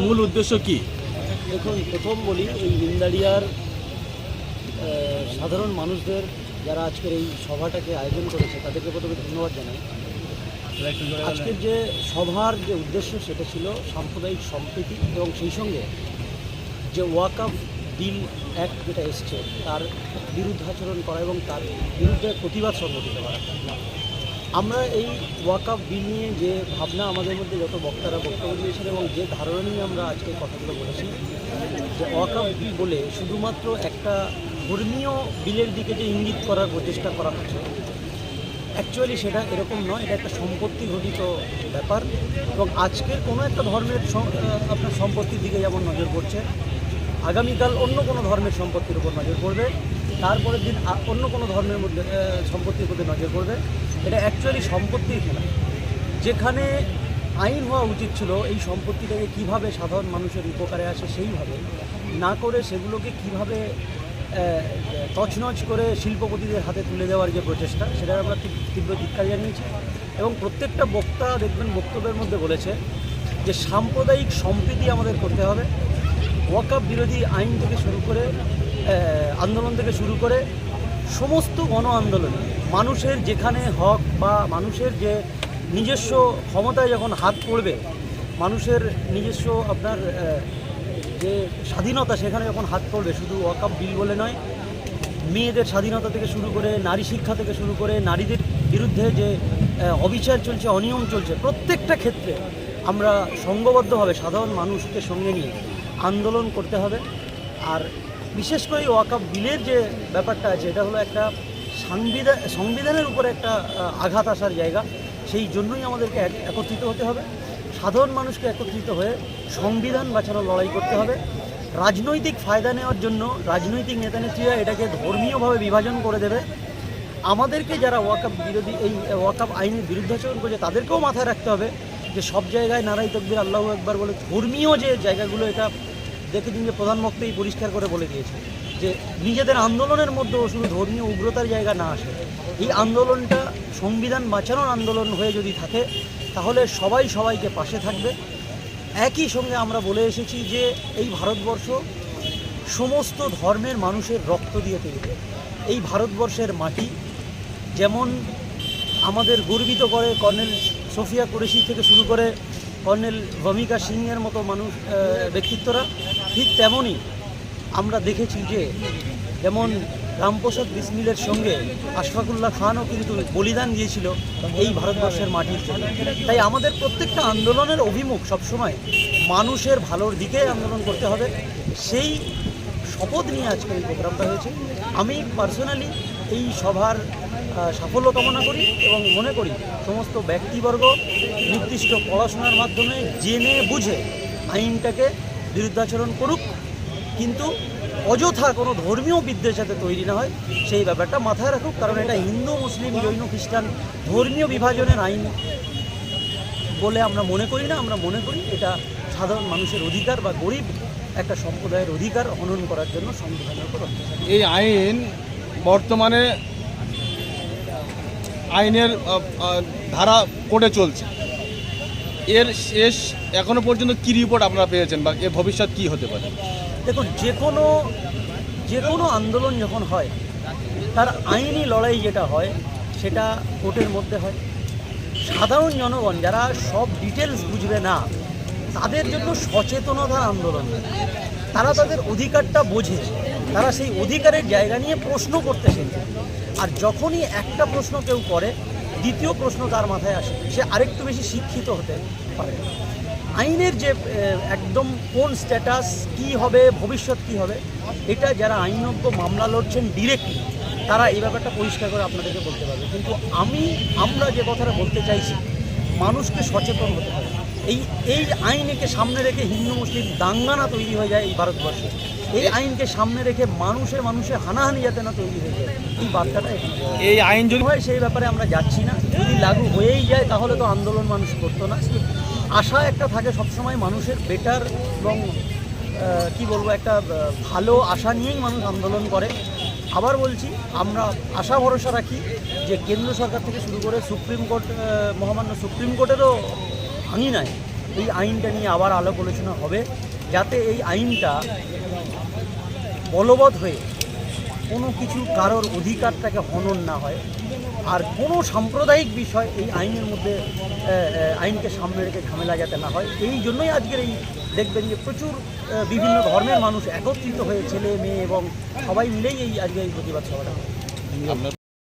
মূল উদ্দেশ্য কি? দেখুন প্রথম বলি এই হিন্দারিয়ার আহ, সাধারণ মানুষদের যারা আজকের এই সভাটাকে আয়োজন করেছে তাদেরকে প্রথমে ধন্যবাদ জানাই। আজকের যে সভার যে উদ্দেশ্য সেটা ছিল সাম্প্রদায়িক সম্প্রীতি এবং সেই সঙ্গে যে ওয়াকআপ বিল অ্যাক্ট যেটা এসছে তার বিরুদ্ধাচরণ করা এবং তার বিরুদ্ধে প্রতিবাদ সংগঠিত করা। আমরা এই ওয়াকআপ বিল নিয়ে যে ভাবনা আমাদের মধ্যে যত বক্তারা বক্তব্য দিয়েছেন এবং যে ধারণা নিয়ে আমরা আজকে কথাগুলো বলেছি, যে ওয়াকআপ বিল বলে শুধুমাত্র একটা ধর্মীয় বিলের দিকে যে ইঙ্গিত করার প্রচেষ্টা করা হচ্ছে অ্যাকচুয়ালি সেটা এরকম নয়, এটা একটা সম্পত্তি ঘটিত ব্যাপার এবং আজকের কোনো একটা ধর্মের আপনার সম্পত্তির দিকে যেমন নজর পড়ছে, আগামীকাল অন্য কোনো ধর্মের সম্পত্তির উপর নজর পড়বে। তারপরের দিন অন্য কোনো ধর্মের মধ্যে সম্পত্তির প্রতি নজর পড়বে। এটা অ্যাকচুয়ালি সম্পত্তির খেলা। যেখানে আইন হওয়া উচিত ছিল, এই সম্পত্তিটাকে কীভাবে সাধারণ মানুষের উপকারে আসে সেইভাবে, না করে সেগুলোকে কীভাবে তছনছ করে শিল্পপতিদের হাতে তুলে দেওয়ার যে প্রচেষ্টা সেটা আমরা তীব- তীব্র ধিক্কার জানিয়েছি। এবং প্রত্যেকটা বক্তা দেখবেন বক্তব্যের মধ্যে বলেছে যে সাম্প্রদায়িক সম্প্রীতি আমাদের করতে হবে। ওয়াকআপ বিরোধী আইন থেকে শুরু করে আন্দোলন থেকে শুরু করে সমস্ত গণ আন্দোলন, মানুষের যেখানে হক বা মানুষের যে নিজস্ব ক্ষমতায় যখন হাত পড়বে, মানুষের নিজস্ব আপনার যে স্বাধীনতা সেখানে যখন হাত পড়বে, শুধু ওয়াকআপ বিল বলে নয়, মেয়েদের স্বাধীনতা থেকে শুরু করে, নারী শিক্ষা থেকে শুরু করে, নারীদের বিরুদ্ধে যে অবিচার চলছে, অনিয়ম চলছে, প্রত্যেকটা ক্ষেত্রে আমরা সঙ্গবদ্ধভাবে সাধারণ মানুষকে সঙ্গে নিয়ে আন্দোলন করতে হবে। আর বিশেষ করে এই ওয়াকআপ বিলের যে ব্যাপারটা আছে, এটা হলো একটা সাংবিধান সংবিধানের উপরে একটা আঘাত আসার জায়গা। সেই জন্যই আমাদেরকে এক- একত্রিত হতে হবে। সাধারণ মানুষকে একত্রিত হয়ে সংবিধান বাঁচানোর লড়াই করতে হবে। রাজনৈতিক ফায়দা নেওয়ার জন্য রাজনৈতিক নেতানেত্রীরা এটাকে ধর্মীয়ভাবে বিভাজন করে দেবে। আমাদেরকে যারা ওয়াকআপ বিরোধী, এই ওয়াকআপ আইনের বিরুদ্ধাচরণ করছে, তাদেরকেও মাথায় রাখতে হবে যে সব জায়গায় নারাই তকবির আল্লাহ একবার বলে ধর্মীয় যে জায়গাগুলো, এটা দেখেছেন যে প্রধান বক্তাই পরিষ্কার করে বলে দিয়েছে যে নিজেদের আন্দোলনের মধ্যেও শুধু ধর্মীয় উগ্রতার জায়গা না আসে। এই আন্দোলনটা সংবিধান বাঁচানোর আন্দোলন হয়ে যদি থাকে, তাহলে সবাই সবাইকে পাশে থাকবে। একই সঙ্গে আমরা বলে এসেছি যে এই ভারতবর্ষ সমস্ত ধর্মের মানুষের রক্ত দিয়ে তৈরি। এই ভারতবর্ষের মাটি যেমন আমাদের গর্বিত করে কর্নেল সোফিয়া কুরেশি থেকে শুরু করে কর্নেল ভমিকা সিংয়ের মতো মানুষ ব্যক্তিত্বরা ঠিক তেমনই আমরা দেখেছি যে যেমন রামপ্রসাদ বিসমিলের সঙ্গে আশফাকুল্লাহ খানও কিন্তু বলিদান দিয়েছিল এই ভারতবর্ষের মাটির জন্য। তাই আমাদের প্রত্যেকটা আন্দোলনের অভিমুখ সবসময় মানুষের ভালোর দিকে আন্দোলন করতে হবে। সেই শপথ নিয়ে আজকে এই প্রোগ্রামটা হয়েছে। আমি পার্সোনালি এই সভার সাফল্য কামনা করি এবং মনে করি সমস্ত ব্যক্তিবর্গ নির্দিষ্ট পড়াশোনার মাধ্যমে জেনে বুঝে আইনটাকে বিরুদ্ধাচরণ করুক, কিন্তু অযথা কোনো ধর্মীয় বিদ্বেষ যাতে তৈরি না হয়, সেই ব্যাপারটা মাথায় রাখুক, কারণ এটা হিন্দু, মুসলিম, জৈন, খ্রিস্টান ধর্মীয় বিভাজনের আইন বলে আমরা মনে করি না, আমরা মনে করি এটা সাধারণ মানুষের অধিকার বা গরিব একটা সম্প্রদায়ের অধিকার হনন করার জন্য সংবিধানের উপর এই আইন বর্তমানে আইনের ধারা কোর্টে চলছে। এর শেষ এখনও পর্যন্ত কি রিপোর্ট আপনারা পেয়েছেন বা এর ভবিষ্যৎ কি হতে পারে? দেখুন, যে কোনো যে কোনো আন্দোলন যখন হয়, তার আইনি লড়াই যেটা হয়, সেটা কোর্টের মধ্যে হয়। সাধারণ জনগণ যারা সব ডিটেলস বুঝবে না, তাদের জন্য সচেতনতার আন্দোলন। তারা তাদের অধিকারটা বোঝে। তারা সেই অধিকারের জায়গা নিয়ে প্রশ্ন করতে শেখে। আর যখনই একটা প্রশ্ন কেউ করে, দ্বিতীয় প্রশ্ন তার মাথায় আসে, সে আরেকটু বেশি শিক্ষিত হতে পারে। আইনের যে একদম কোন স্ট্যাটাস কি হবে, ভবিষ্যৎ কি হবে, এটা যারা আইনজ্ঞ মামলা লড়ছেন ডিরেক্টলি তারা এই ব্যাপারটা পরিষ্কার করে আপনাদেরকে বলতে পারবে। কিন্তু আমি, আমরা যে কথাটা বলতে চাইছি, মানুষকে সচেতন হতে হবে। এই এই আইনকে সামনে রেখে হিন্দু, মুসলিম দাঙ্গানা তৈরি হয়ে যায় এই ভারতবর্ষে। এই আইনকে সামনে রেখে মানুষের মানুষে হানাহানি যাতে না তৈরি হয়ে যায় এই বার্তাটা। এই আইন যদি হয় সেই ব্যাপারে আমরা যাচ্ছি না। যদি লাগু হয়েই যায় তাহলে তো আন্দোলন মানুষ করতো না। আশা একটা থাকে সবসময় মানুষের বেটার এবং কি বলব একটা ভালো আশা নিয়েই মানুষ আন্দোলন করে। আবার বলছি আমরা আশা ভরসা রাখি যে কেন্দ্র সরকার থেকে শুরু করে সুপ্রিম কোর্ট মহামান্য সুপ্রিম কোর্টেরও আঙিনায় এই আইনটা নিয়ে আবার আলোক আলোচনা হবে। যাতে এই আইনটা বলবৎ হয়ে কোনো কিছু কারোর অধিকারটাকে হনন না হয়। আর কোনো সাম্প্রদায়িক বিষয় এই আইনের মধ্যে আইনকে সামনে রেখে ঝামেলা যাতে না হয়, এই জন্যই আজকের এই দেখবেন যে প্রচুর বিভিন্ন ধর্মের মানুষ একত্রিত হয়ে ছেলে, মেয়ে এবং সবাই মিলেই এই আজকে এই প্রতিবাদ সভাটা।